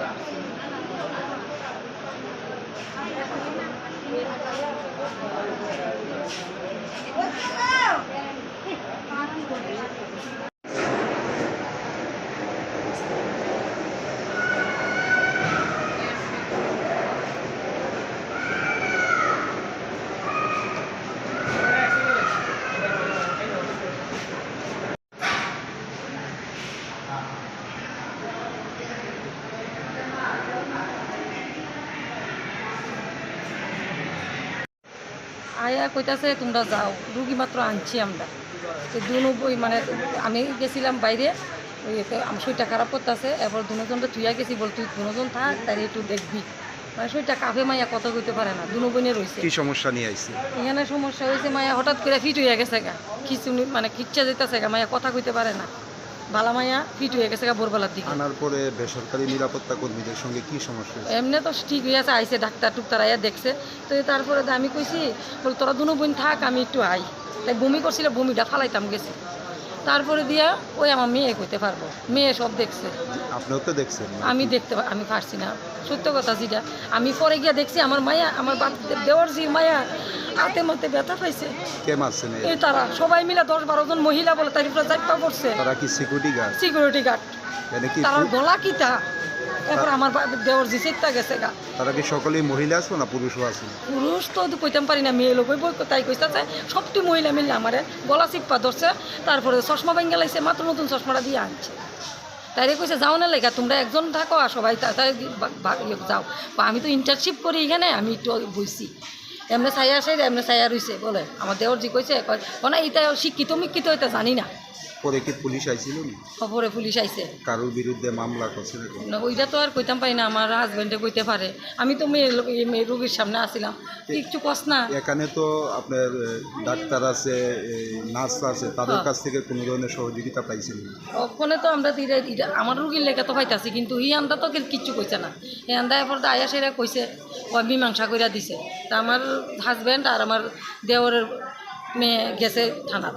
Thank you. আয়া কইতাছে তোমরা যাও রুগী মাত্র আনছি আমরা। তো দুনব্বই মানে আমি গেছিলাম বাইরে ওই আমার শরীরটা খারাপ করতেছে এরপর দুজনটা থুইয়া গেছি বল তুই দুজন থাক তাই একটু দেখবি। মানে শরীরটা কাফে মাইয়া কথা কইতে পারে না দুনবইনে রয়েছে কি সমস্যা নিয়ে আইছে? এখানে সমস্যা হয়েছে মায়া হঠাৎ করে ফিট হয়ে গেছে গা কিছু মানে কিচ্ছা যেতেছে গা মায়া কথা কইতে পারে না। বালা মায়া ফিট হয়ে গেছে গা ভোরবেলার দিকে। আনার পরে বেসরকারি নিরাপত্তা কর্মীদের সঙ্গে কি সমস্যা এমনি তো ঠিক হয়ে আছে আইসে ডাক্তার টুক্তার আইয়া দেখছে। তো তারপরে আমি কইছি বল তোরা দুনো বোন থাক আমি একটু আই। তাই বমি করছিল বমিটা ফালাইতাম গেছি। তারপরে দিয়া ওই আমার মেয়ে কইতে পারব। মেয়ে সব দেখছে। আপনিও তো দেখছেন আমি দেখতে আমি পারছি না। সত্য কথা যেটা আমি পরে গিয়া দেখছি আমার মায়া আমার বাপ- দেওয়ার জি মায়া হাতে মতে ব্যথা পাইছে। কে মারছেন এ? এই তারা সবাই মিলে দশ বারো জন মহিলা বলে তার উপরে চাপা পড়ছে। তারা কি সিকিউরিটি গার্ড সিকিউরিটি গার্ড মানে কি তার গলা কিতা? এরপর আমার দেওয়ার গেছে গা। তারা কি সকলেই মহিলা আছে না পুরুষও আছে? পুরুষ তো কইতাম পারি না মেয়ে লোক তাই কইতাছে সবটি মহিলা মিললে আমার গলা চিপ্পা ধরছে তারপরে চশমা ভাঙ্গা লাইছে মাত্র নতুন চশমাটা দিয়ে আনছে। তাইরে কইছে যাও না লেখা তোমরা একজন থাকো আর সবাই যাও। আমি তো ইন্টার্নশিপ করি এখানে আমি একটু বইছি। এমনি সাইয়া আসে এমনি সাইয়া রইছে, বলে। আমার দেওর জি কইছে, কয় না এটা শিক্ষিত, মিক্ষিত এটা জানি না। পরে কি পুলিশ আইছিল নি? খবরে পুলিশ আইছে। কারোর বিরুদ্ধে মামলা করছে নাকি? না, ওইটা তো আর কইতাম পারি না আমার হাজবেন্ডে কইতে পারে। আমি তো মেয়ে এই মেয়ে রোগীর সামনে আসিলাম কিচ্ছু কস না। এখানে তো আপনার এ, ডাক্তার আছে নার্স আছে তাদের হ্যাঁ। কাছ থেকে কোনো ধরনের সহযোগিতা পাইছিলেন ওখানে তো আমরা দিলে এটা আমার রুগীর লেগে তো পাইতাছি কিন্তু ই আন্দা তো কি- কিচ্ছু কইছে না। এই আন্দা এরপর আয়া সেরা কইছে ও মীমাংসা কইরা দিছে। তা আমার হাজব্যান্ড আর আমার দেওরের মেয়ে গেছে থানাত।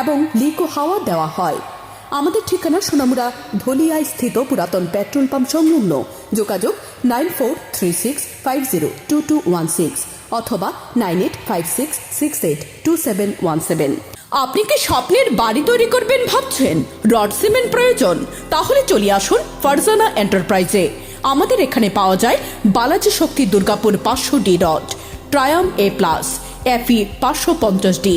এবং লিকো হাওয়া দেওয়া হয়। আমাদের ঠিকানা সোনামুড়া, ধলিয়ায় স্থিত পুরাতন পেট্রোল পাম্প সংলগ্ন। যোগাযোগ nine four three six five zero two two one six অথবা nine eight five six six eight two seven one seven. আপনি কি স্বপ্নের বাড়ি তৈরি করবেন ভাবছেন? রড সিমেন্ট প্রয়োজন? তাহলে চলে আসুন ফারজানা এন্টারপ্রাইজে। আমাদের এখানে পাওয়া যায় বালাজি শক্তি দুর্গাপুর পাঁচশো ডি রড, ট্রায়াম এ প্লাস, এফি পাঁচশো পঞ্চাশ ডি।